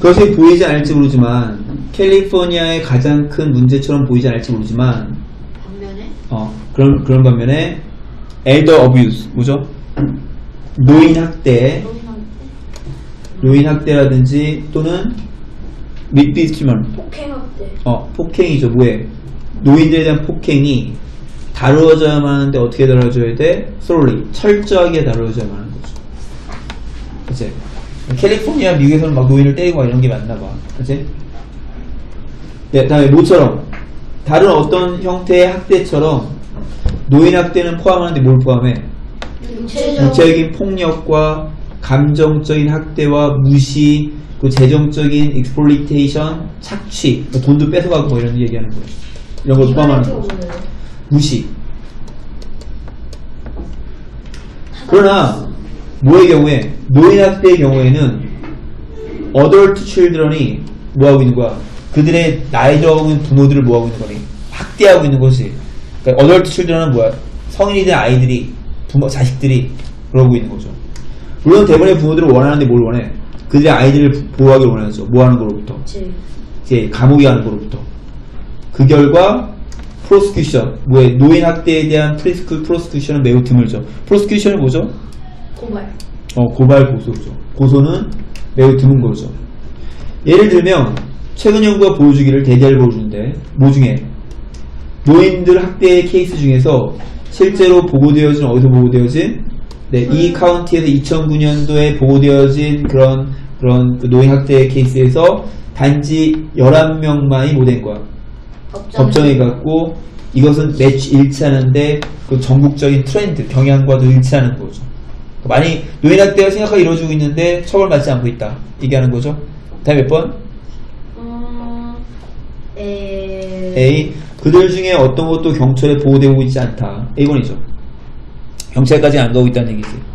그것이 보이지 않을지 모르지만 캘리포니아의 가장 큰 문제처럼 보이지 않을지 모르지만 반면에 어 그런 그런 반면에 elder abuse 뭐죠? 노인 학대, 노인 학대라든지 또는 밑비스면 폭행 학대 어 폭행이죠 뭐에 노인들에 대한 폭행이 다루어져야만 하는데 어떻게 다루어져야 돼? slowly 철저하게 다루어져야만 하는 거죠. 그치? 캘리포니아 미국에서는 막 노인을 때리고 막 이런 게 많나 봐. 그치? 네, 다음에 모처럼 다른 어떤 형태의 학대처럼 노인 학대는 포함하는데 뭘 포함해? 육체적 육체적인 폭력과 감정적인 학대와 무시, 그 재정적인 익스플리테이션, 착취, 뭐 돈도 뺏어가고 뭐 이런 얘기하는 거예요. 이런 걸 포함하는 거죠. 무시. 그러나 뭐의 경우에 노인 학대의 경우에는 어덜트 칠드런이 뭐하고 있는 거야? 그들의 나이 있는 부모들을 뭐하고 있는 거니? 학대하고 있는 것이. 그러니까 어덜트 칠드런은 뭐야? 성인이 된 아이들이 부모 자식들이 그러고 있는 거죠. 물론 대부분의 부모들은 원하는데 뭘 원해? 그들의 아이들을 부- 보호하길 원하죠. 뭐 하는 거로부터? 제 이제 감옥에 가는 거로부터. 그 결과 프로스큐션, 뭐에 노인 학대에 대한 프리스크 프로스큐션은 매우 드물죠. 프로스큐션이 뭐죠? 고발 어, 고발 고소죠. 고소는 매우 드문 거죠. 예를 들면 최근 연구가 보여주기를 대대를 보여주는데 뭐 중에 노인들 학대 케이스 중에서 실제로 보고되어진 어디서 보고되어진 네, 이 카운티에서 2009년도에 보고되어진 그런 그런 그 노인 학대 케이스에서 단지 11명만이 못된 거야. 법정에 갔고 이것은 매치 일치하는데 그 전국적인 트렌드 경향과도 일치하는 거죠. 많이 노인학대가 심각하게 이루어지고 있는데 처벌받지 않고 있다. 얘기하는 거죠. 다음 몇 번? 어... 에... A. 그들 중에 어떤 것도 경찰에 보호되고 있지 않다. A번이죠. 경찰까지 안 가고 있다는 얘기지.